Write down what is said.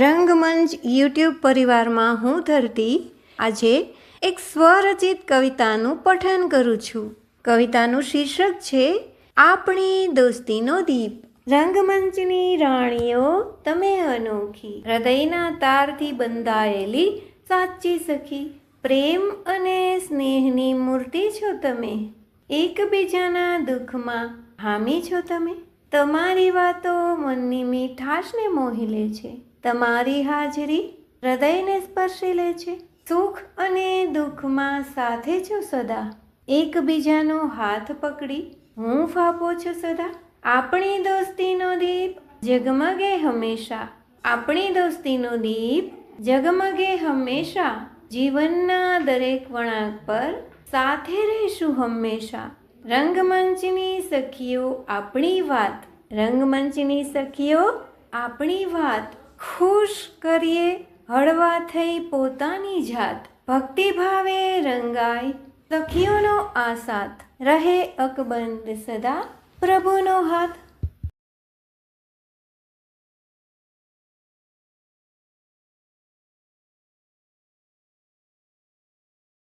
રંગમંચ YouTube પરિવારમાં હું ધરતી આજે એક સ્વરચિત કવિતાનું પઠન કરું છું. કવિતાનું શીર્ષક છે, આપણી દોસ્તીનો દીપ. રંગમંચની રાણીઓ તમે અનોખી, હૃદયના તારથી બંધાયેલી સાચી સખી, પ્રેમ અને સ્નેહની મૂર્તિ છો તમે. એકબીજાના દુઃખમાં હામી છો તમે. તમારી વાતો મનની મીઠાશને મોહી લે છે. તમારી હાજરી હૃદયને સ્પર્શી લે છે. સુખ અને દુઃખમાં સાથે છો સદા. એકબીજાનો હાથ પકડી હું ફાપો છું સદા. આપણી દોસ્તીનો દીપ જગમગે હંમેશા. આપણી દોસ્તીનો દીપ જગમગે હંમેશા. જીવનના દરેક વળાંક પર સાથે રહીશું હંમેશા. રંગમંચની સખીઓ આપણી વાત. રંગમંચની સખીઓ આપણી વાત. ખુશ કરીએ હળવા થઈ પોતાની જાત. ભક્તિભાવે રંગાય સખીઓનો આ સાથ. રહે અકબંધ સદા પ્રભુનો હાથ.